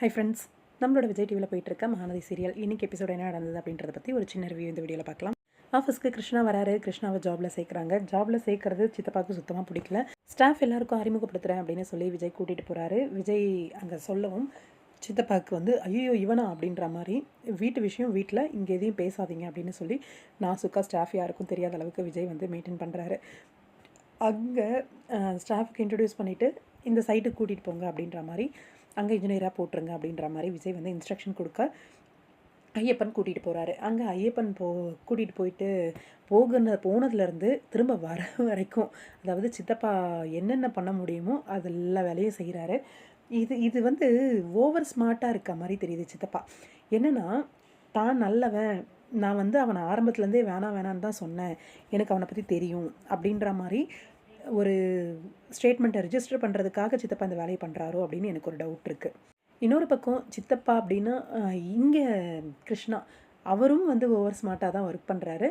Hi friends நம்மளோட விஜய் டிவியில் போயிட்டு இருக்க மகாநதி சீரியல் இன்றைக்கி எபிசோட் என்ன நடந்தது அப்படின்றத பற்றி ஒரு சின்ன ரிவ்யூ இந்த வீடியோவில் பார்க்கலாம். ஆஃபீஸ்க்கு கிருஷ்ணா வராரு. கிருஷ்ணாவை ஜாபில் சேர்க்குறாங்க. ஜாபில் சேர்க்கறது சித்தப்பாவுக்கு சுத்தமாக பிடிக்கல. ஸ்டாஃப் எல்லாருக்கும் அறிமுகப்படுத்துகிறேன் அப்படின்னு சொல்லி விஜய் கூட்டிகிட்டு போகிறாரு விஜய் அங்கே சொல்லவும் சித்தப்பாவுக்கு வந்து ஐயோ இவனா? அப்படின்ற மாதிரி வீட்டு விஷயம் வீட்டில் இங்கே எதையும் பேசாதீங்க அப்படின்னு சொல்லி நான் சுக்கா ஸ்டாஃப் யாருக்கும் தெரியாத அளவுக்கு விஜய் வந்து மெயின்டைன் பண்ணுறாரு அங்கே ஸ்டாஃப்க்கு இன்ட்ரடியூஸ் பண்ணிவிட்டு இந்த சைட்டுக்கு கூட்டிகிட்டு போங்க அப்படின்ற மாதிரி அங்கே இன்ஜினியராக போட்டுருங்க அப்படின்ற மாதிரி விஜய் வந்து இன்ஸ்ட்ரக்ஷன் கொடுக்க ஐயப்பன் கூட்டிகிட்டு போகிறாரு அங்கே ஐயப்பன் போ கூட்டிகிட்டு போயிட்டு போகுன போனதுலேருந்து திரும்ப வர வரைக்கும் அதாவது சித்தப்பா என்னென்ன பண்ண முடியுமோ அது எல்லா வேலையும் செய்கிறாரு இது இது வந்து ஓவர் ஸ்மார்ட்டாக இருக்க மாதிரி தெரியுது சித்தப்பா. என்னென்னா தான் நல்லவன். நான் வந்து அவனை ஆரம்பத்துலேருந்தே வேணாம் வேணான்னு தான் சொன்னேன். எனக்கு அவனை பற்றி தெரியும். அப்படின்ற மாதிரி ஒரு ஸ்டேட்மெண்ட்டை ரிஜிஸ்டர் பண்ணுறதுக்காக சித்தப்பா இந்த வேலையை பண்ணுறாரோ அப்படின்னு எனக்கு ஒரு டவுட் இருக்குது இன்னொரு பக்கம் சித்தப்பா அப்படின்னா இங்கே கிருஷ்ணா அவரும் வந்து ஓவர் ஸ்மார்ட்டாக தான் ஒர்க் பண்ணுறாரு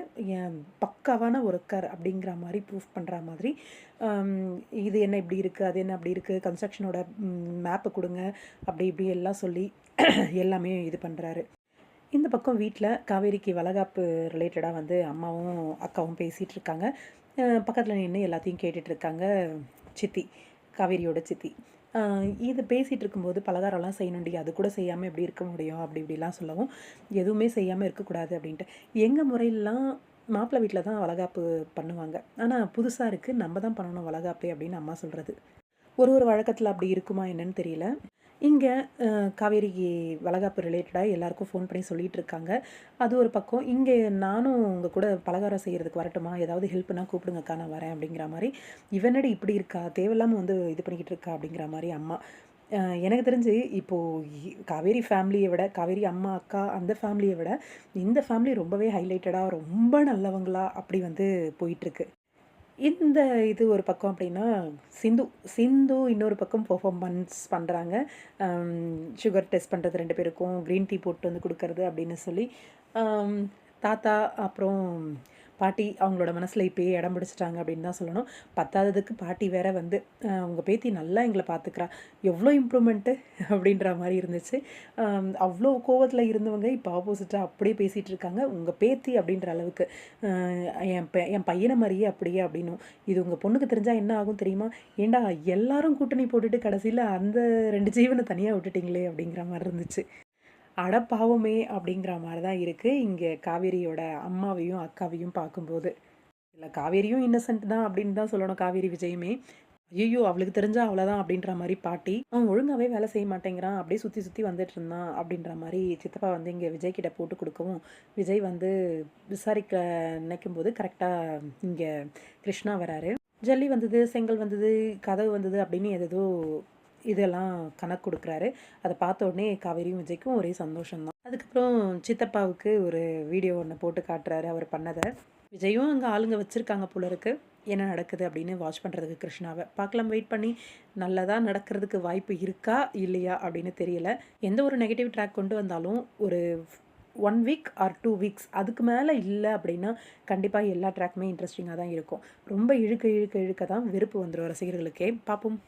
பக்காவான ஒர்க்கர் அப்படிங்கிற மாதிரி ப்ரூஃப் பண்ணுற மாதிரி இது என்ன இப்படி இருக்குது அது என்ன அப்படி இருக்குது கன்ஸ்ட்ரக்ஷனோட மேப்பை கொடுங்க அப்படி இப்படி எல்லாம் சொல்லி எல்லாமே இது பண்ணுறாரு இந்த பக்கம் வீட்டில் காவேரிக்கு வளகாப்பு ரிலேட்டடாக வந்து அம்மாவும் அக்காவும் பேசிகிட்டு இருக்காங்க. பக்கத்தில் நின்று எல்லாத்தையும் கேட்டுட்ருக்காங்க சித்தி காவேரியோட சித்தி. இது பேசிகிட்டு இருக்கும்போது பலகாரம்லாம் செய்யணுண்டி அது கூட செய்யாமல் எப்படி இருக்க முடியும் அப்படி இப்படிலாம் சொல்லவும் எதுவுமே செய்யாமல் இருக்கக்கூடாது அப்படின்ட்டு. எங்கள் முறையிலலாம் மாப்பிள்ளை வீட்டில் தான் வளகாப்பு பண்ணுவாங்க. ஆனால் புதுசாக இருக்குது நம்ம தான் பண்ணணும் வளகாப்பு அப்படின்னு அம்மா சொல்கிறது ஒரு ஒரு வழக்கத்தில் அப்படி இருக்குமா என்னன்னு தெரியல. இங்கே காவேரி வளகாப்பு ரிலேட்டடாக எல்லாருக்கும் ஃபோன் பண்ணி சொல்லிகிட்டு இருக்காங்க அது ஒரு பக்கம். இங்கே நானும் உங்கள் கூட பலகாரம் செய்கிறதுக்கு வரட்டுமா? ஏதாவது ஹெல்ப்னா கூப்பிடுங்கக்கா நான் வரேன் அப்படிங்கிற மாதிரி. இவனடி இப்படி இருக்கா? தேவையில்லாமல் வந்து இது பண்ணிக்கிட்டு இருக்கா? அப்படிங்கிற மாதிரி அம்மா. எனக்கு தெரிஞ்சு இப்போது காவேரி ஃபேமிலியை விட காவேரி அம்மா அக்கா அந்த ஃபேமிலியை விட இந்த ஃபேமிலி ரொம்பவே ஹைலைட்டடாக ரொம்ப நல்லவங்களா அப்படி வந்து போயிட்டுருக்கு இந்த இது ஒரு பக்கம் அப்படின்னா சிந்து சிந்து இன்னொரு பக்கம் பர்ஃபார்மன்ஸ் பண்ணுறாங்க சுகர் டெஸ்ட் பண்ணுறது ரெண்டு பேருக்கும் க்ரீன் டீ போட்டு வந்து கொடுக்கறது அப்படின்னு சொல்லி தாத்தா அப்புறம் பாட்டி அவங்களோட மனசில் இப்போயே இடம் பிடிச்சிட்டாங்க அப்படின்னு தான் சொல்லணும். பத்தாததுக்கு பாட்டி வேற வந்து அவங்க உங்கள் பேத்தி நல்லா எங்களை பார்த்துக்கிறா எவ்வளோ இம்ப்ரூவ்மெண்ட்டு அப்படின்ற மாதிரி இருந்துச்சு. அவ்வளோ கோவத்தில் இருந்தவங்க இப்போ ஆப்போசிட்டாக அப்படியே பேசிகிட்டு இருக்காங்க. உங்கள் பேத்தி அப்படின்ற அளவுக்கு என் ப என் பையனை மாதிரியே அப்படியே அப்படின்னும். இது உங்கள் பொண்ணுக்கு தெரிஞ்சால் என்ன ஆகும் தெரியுமா? ஏண்டா எல்லாரும் கூட்டணி போட்டுட்டு கடைசியில் அந்த ரெண்டு ஜீவனை தனியாக விட்டுட்டீங்களே அப்படிங்கிற மாதிரி இருந்துச்சு. அடப்பாவமே அப்படிங்கிற மாதிரி தான் இருக்குது இங்கே காவேரியோட அம்மாவையும் அக்காவையும் பார்க்கும்போது. இல்லை காவேரியும் இன்னசென்ட் தான் அப்படின்னு தான் சொல்லணும் காவேரி விஜயுமே. ஐயோ அவளுக்கு தெரிஞ்சா அவ்வளோதான் அப்படின்ற மாதிரி பாட்டி அவன் ஒழுங்காகவே வேலை செய்ய மாட்டேங்கிறான் அப்படியே சுற்றி சுற்றி வந்துட்டு இருந்தான் அப்படின்ற மாதிரி சித்தப்பா வந்து இங்கே விஜய் கிட்ட போட்டு கொடுக்கவும் விஜய் வந்து விசாரிக்க நினைக்கும் போது கரெக்டாக இங்கே கிருஷ்ணா வராரு. ஜல்லி வந்தது செங்கல் வந்தது கதவு வந்தது அப்படின்னு எதோ இதெல்லாம் கணக்கு கொடுக்குறாரு. அதை பார்த்த உடனே காவேரியும் விஜய்க்கும் ஒரே சந்தோஷம்தான். அதுக்கப்புறம் சித்தப்பாவுக்கு ஒரு வீடியோ ஒன்று போட்டு காட்டுறாரு அவர் பண்ணதை. விஜயும் அங்கே ஆளுங்க வச்சுருக்காங்க போல இருக்கு. என்ன நடக்குது அப்படின்னு வாட்ச் பண்ணுறதுக்கு கிருஷ்ணாவை. பார்க்கலாம் வெயிட் பண்ணி. நல்லதாக நடக்கிறதுக்கு வாய்ப்பு இருக்கா இல்லையா அப்படின்னு தெரியல. எந்த ஒரு நெகட்டிவ் ட்ராக் கொண்டு வந்தாலும் ஒரு one week or two weeks அதுக்கு மேலே இல்லை அப்படின்னா கண்டிப்பாக எல்லா ட்ராக்குமே இன்ட்ரெஸ்டிங்காக தான் இருக்கும். ரொம்ப இழுக்க இழுக்க இழுக்க தான் வெறுப்பு வந்துடும் ரசிகர்களுக்கே. பார்ப்போம்.